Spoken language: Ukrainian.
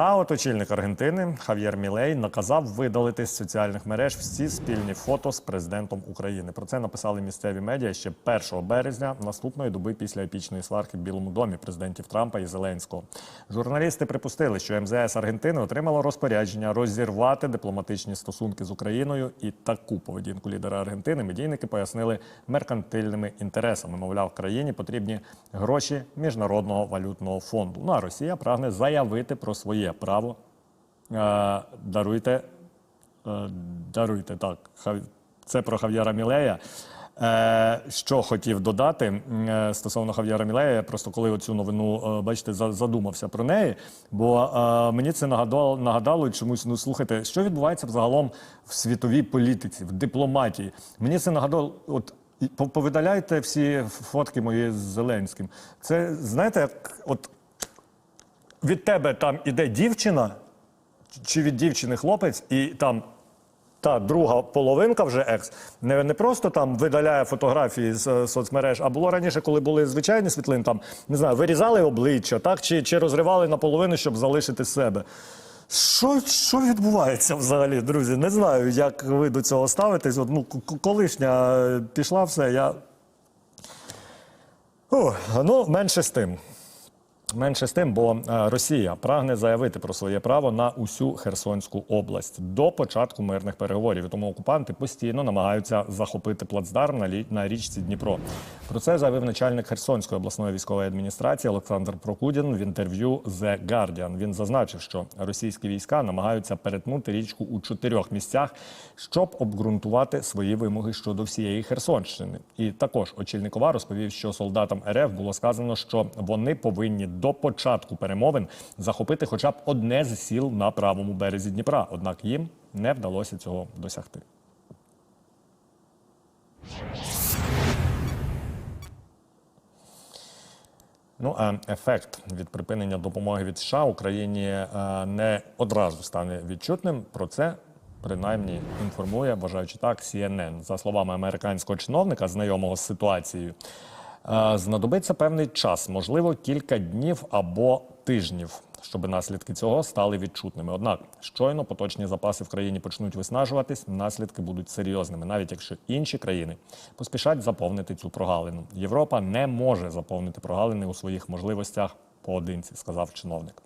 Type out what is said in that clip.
А от очільник Аргентини Хав'єр Мілей наказав видалити з соціальних мереж всі спільні фото з президентом України. Про це написали місцеві медіа ще 1 березня, наступної доби після епічної сварки в Білому домі президентів Трампа і Зеленського. Журналісти припустили, що МЗС Аргентини отримало розпорядження розірвати дипломатичні стосунки з Україною, і таку поведінку лідера Аргентини медійники пояснили меркантильними інтересами. Мовляв, країні потрібні гроші міжнародного валютного фонду. Ну а Росія прагне заявити про своє право. Е, даруйте, е, даруйте так. Це про Хав'яра Мілея. Е, що хотів додати стосовно Хав'яра Мілея, я просто коли оцю новину, бачите, за- задумався про неї, бо мені це нагадало, нагадало чомусь, ну слухайте, що відбувається взагалом в світовій політиці, в дипломатії. Мені це нагадало, от повидаляйте всі фотки мої з Зеленським. Це знаєте, от від тебе там іде дівчина, чи від дівчини хлопець, і там та друга половинка вже екс не, не просто там видаляє фотографії з е, соцмереж, а було раніше, коли були звичайні світлини, там не знаю, вирізали обличчя, так чи, чи розривали наполовину, щоб залишити себе. Що, що відбувається взагалі, друзі? Не знаю, як ви до цього ставитесь. От, ну, колишня е, пішла все, я. О, ну, менше з тим. Менше з тим, бо е, Росія прагне заявити про своє право на усю Херсонську область до початку мирних переговорів. Тому окупанти постійно намагаються захопити плацдарм на, річці Дніпро. Про це заявив начальник Херсонської обласної військової адміністрації Олександр Прокудін в інтерв'ю The Guardian. Він зазначив, що російські війська намагаються перетнути річку у чотирьох місцях, щоб обґрунтувати свої вимоги щодо всієї Херсонщини. І також очільник ОВА розповів, що солдатам РФ було сказано, що вони повинні до початку перемовин захопити хоча б одне з сіл на правому березі Дніпра. Однак їм не вдалося цього досягти. Ну а ефект від припинення допомоги від США Україні е, не одразу стане відчутним. Про це принаймні інформує, вважаючи так, CNN. За словами американського чиновника, знайомого з ситуацією, знадобиться певний час, можливо, кілька днів або тижнів, щоб наслідки цього стали відчутними. Однак, щойно поточні запаси в країні почнуть виснажуватись, наслідки будуть серйозними, навіть якщо інші країни поспішать заповнити цю прогалину. Європа не може заповнити прогалини у своїх можливостях поодинці, сказав чиновник.